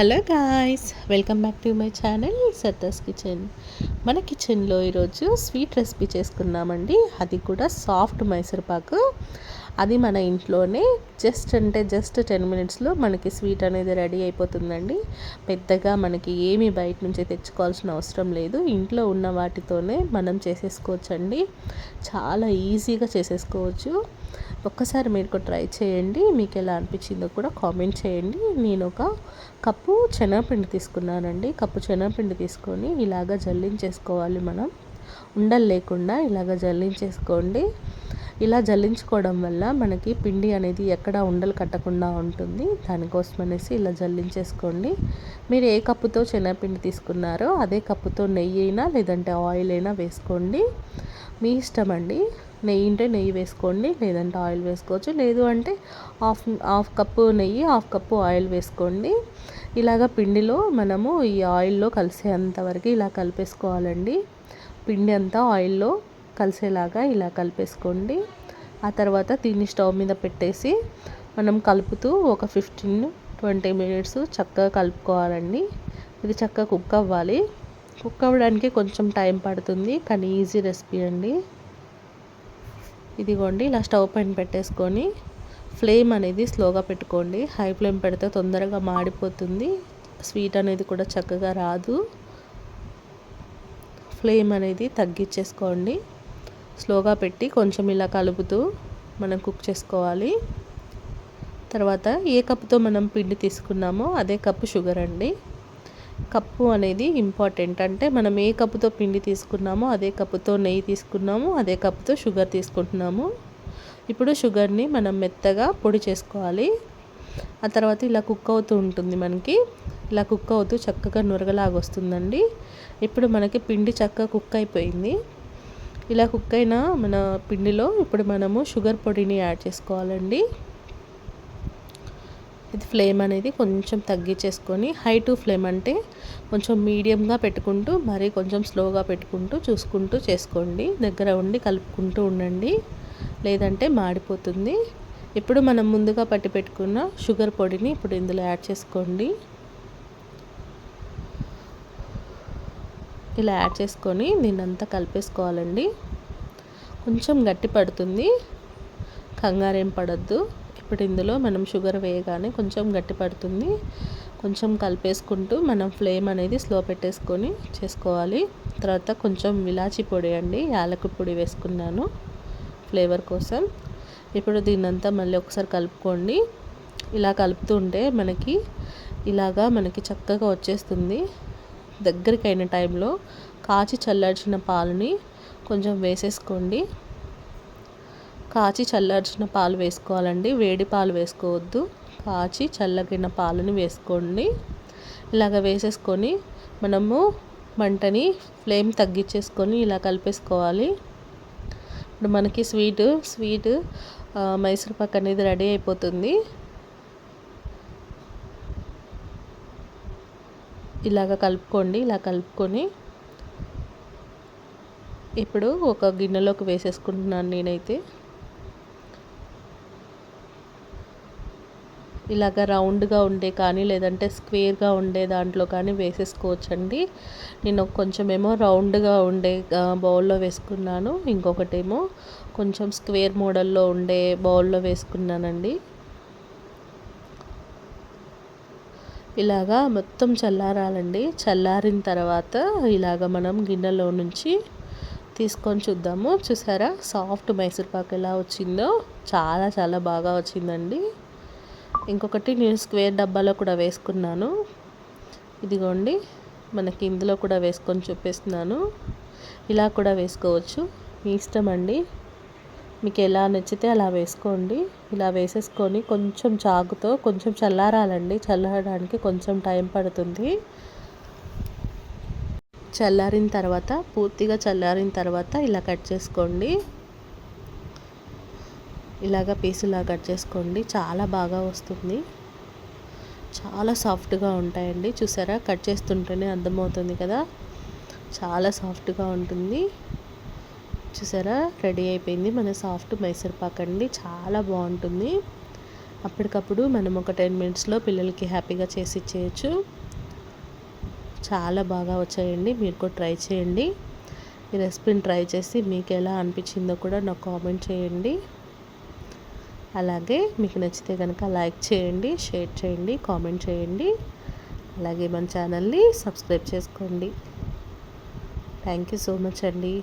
Hello guys welcome back to my channel Sattas kitchen మన కిచెన్లో ఈరోజు స్వీట్ రెసిపీ చేసుకున్నామండి అది కూడా సాఫ్ట్ మైసూర్పాకు అది మన ఇంట్లోనే జస్ట్ అంటే జస్ట్ టెన్ మినిట్స్లో మనకి స్వీట్ అనేది రెడీ అయిపోతుందండి. పెద్దగా మనకి ఏమీ బయట నుంచి తెచ్చుకోవాల్సిన అవసరం లేదు. ఇంట్లో ఉన్న వాటితోనే మనం చేసేసుకోవచ్చండి. చాలా ఈజీగా చేసేసుకోవచ్చు. ఒక్కసారి మీరు కూడా ట్రై చేయండి. మీకు ఎలా అనిపించిందో కూడా కామెంట్ చేయండి. నేను ఒక కప్పు శనగపిండి తీసుకున్నానండి. కప్పు శనగపిండి తీసుకొని ఇలాగ జల్లించేసుకోవాలి మనం. ఉండలు లేకుండా ఇలాగ జల్లించేసుకోండి. ఇలా జల్లించుకోవడం వల్ల మనకి పిండి అనేది ఎక్కడ ఉండలు కట్టకుండా ఉంటుంది. దానికోసం అనేసి ఇలా జల్లించేసుకోండి. మీరు ఏ కప్పుతో శనగపిండి తీసుకున్నారో అదే కప్పుతో నెయ్యి అయినా లేదంటే ఆయిల్ అయినా వేసుకోండి. మీ ఇష్టం అండి. నెయ్యి ఉంటే నెయ్యి వేసుకోండి లేదంటే ఆయిల్ వేసుకోవచ్చు. లేదు అంటే హాఫ్ హాఫ్ కప్పు నెయ్యి హాఫ్ కప్పు ఆయిల్ వేసుకోండి. ఇలాగ పిండిలో మనము ఈ ఆయిల్లో కలిసేంత వరకు ఇలా కలిపేసుకోవాలండి. పిండి అంతా ఆయిల్లో కలిసేలాగా ఇలా కలిపేసుకోండి. ఆ తర్వాత దీన్ని స్టవ్ మీద పెట్టేసి మనం కలుపుతూ ఒక ఫిఫ్టీన్ ట్వంటీ మినిట్స్ చక్కగా కలుపుకోవాలండి. ఇది చక్కగా కుక్ అవ్వాలి. కుక్ అవ్వడానికి కొంచెం టైం పడుతుంది కానీ ఈజీ రెసిపీ అండి. ఇదిగోండి ఇలా స్టవ్ పైన పెట్టేసుకొని ఫ్లేమ్ అనేది స్లోగా పెట్టుకోండి. హై ఫ్లేమ్ పెడితే తొందరగా మాడిపోతుంది. స్వీట్ అనేది కూడా చక్కగా రాదు. ఫ్లేమ్ అనేది తగ్గించేసుకోండి. స్లోగా పెట్టి కొంచెం ఇలా కలుపుతూ మనం కుక్ చేసుకోవాలి. తర్వాత ఏ కప్పుతో మనం పిండి తీసుకున్నామో అదే కప్పు షుగర్ అండి. కప్పు అనేది ఇంపార్టెంట్. అంటే మనం ఏ కప్పుతో పిండి తీసుకున్నామో అదే కప్పుతో నెయ్యి తీసుకున్నాము అదే కప్పుతో షుగర్ తీసుకుంటున్నాము. ఇప్పుడు షుగర్ని మనం మెత్తగా పొడి చేసుకోవాలి. ఆ తర్వాత ఇలా కుక్ అవుతూ ఉంటుంది మనకి. ఇలా కుక్ అవుతూ చక్కగా నురగలాగా వస్తుందండి ఇప్పుడు మనకి పిండి చక్కగా కుక్ అయిపోయింది. ఇలా కుక్ అయిన మన పిండిలో ఇప్పుడు మనము షుగర్ పొడిని యాడ్ చేసుకోవాలండి. ఇది ఫ్లేమ్ అనేది కొంచెం తగ్గించేసుకొని హై టు ఫ్లేమ్ అంటే కొంచెం మీడియంగా పెట్టుకుంటూ మరీ కొంచెం స్లోగా పెట్టుకుంటూ చూసుకుంటూ చేసుకోండి. దగ్గర ఉండి కలుపుకుంటూ ఉండండి. లేదంటే మాడిపోతుంది. ఇప్పుడు మనం ముందుగా పట్టి పెట్టుకున్న షుగర్ పొడిని ఇప్పుడు ఇందులో యాడ్ చేసుకోండి. ఇలా యాడ్ చేసుకొని దీన్నంతా కలిపేసుకోవాలండి. కొంచెం గట్టి పడుతుంది. కంగారేం పడద్దు. ఇప్పుడు ఇందులో మనం షుగర్ వేయగానే కొంచెం గట్టి పడుతుంది. కొంచెం కలిపేసుకుంటూ మనం ఫ్లేమ్ అనేది స్లో పెట్టేసుకొని చేసుకోవాలి. తర్వాత కొంచెం విలాచి పొడి అండి. యాలకు పొడి వేసుకున్నాను ఫ్లేవర్ కోసం. ఇప్పుడు దీన్నంతా మళ్ళీ ఒకసారి కలుపుకోండి. ఇలా కలుపుతుంటే మనకి ఇలాగా మనకి చక్కగా వచ్చేస్తుంది. దగ్గరికి అయిన టైంలో కాచి చల్లార్చిన పాలని కొంచెం వేసేసుకోండి. కాచి చల్లార్చిన పాలు వేసుకోవాలండి. వేడి పాలు వేసుకోవద్దు. కాచి చల్లగిన పాలని వేసుకోండి. ఇలాగ వేసేసుకొని మనము మంటని ఫ్లేమ్ తగ్గించేసుకొని ఇలా కలిపేసుకోవాలి. ఇప్పుడు మనకి స్వీట్ స్వీట్ మైసూర్ అనేది రెడీ అయిపోతుంది. ఇలాగ కలుపుకోండి ఇలా కలుపుకొని ఇప్పుడు ఒక గిన్నెలోకి వేసేసుకుంటున్నాను నేనైతే. ఇలాగ రౌండ్గా ఉండే కానీ లేదంటే స్క్వేర్గా ఉండే దాంట్లో కానీ వేసేసుకోవచ్చండి. నేను కొంచెమేమో రౌండ్గా ఉండే బౌల్లో వేసుకున్నాను. ఇంకొకటేమో కొంచెం స్క్వేర్ మోడల్లో ఉండే బౌల్లో వేసుకున్నానండి. ఇలాగా మొత్తం చల్లారాలండి. చల్లారిన తర్వాత ఇలాగ మనం గిన్నెలో నుంచి తీసుకొని చూద్దాము. చూసారా? సాఫ్ట్ మైసూర్పాకు ఎలా వచ్చిందో. చాలా చాలా బాగా వచ్చిందండి. ఇంకొకటి నేను స్క్వేర్ డబ్బాలో కూడా వేసుకున్నాను. ఇదిగోండి. మనకి ఇందులో కూడా వేసుకొని చూపిస్తున్నాను. ఇలా కూడా వేసుకోవచ్చు. మీ ఇష్టం అండి మీకు ఎలా నచ్చితే అలా వేసుకోండి. ఇలా వేసేసుకొని కొంచెం చాకుతో కొంచెం చల్లారాలండి. చల్లారడానికి కొంచెం టైం పడుతుంది. చల్లారిన తర్వాత పూర్తిగా చల్లారిన తర్వాత ఇలా కట్ చేసుకోండి. ఇలాగ పీసులా కట్ చేసుకోండి. చాలా బాగా వస్తుంది. చాలా సాఫ్ట్గా ఉంటాయండి. చూసారా? కట్ చేస్తుంటేనే అర్థమవుతుంది కదా? చాలా సాఫ్ట్గా ఉంటుంది. చూసారా? రెడీ అయిపోయింది మన సాఫ్ట్ మైసూర్ పాక్ అండి. చాలా బాగుంటుంది. అప్పటికప్పుడు మనం ఒక టెన్ మినిట్స్లో పిల్లలకి హ్యాపీగా చేసి ఇచ్చేయచ్చు. చాలా బాగా వచ్చాయండి. మీరు కూడా ట్రై చేయండి. ఈ రెసిపీని ట్రై చేసి మీకు ఎలా అనిపించిందో కూడా నాకు కామెంట్ చేయండి. అలాగే మీకు నచ్చితే కనుక లైక్ చేయండి షేర్ చేయండి కామెంట్ చేయండి. అలాగే మన ఛానల్ని సబ్స్క్రైబ్ చేసుకోండి. థ్యాంక్ యూ సో మచ్ అండి.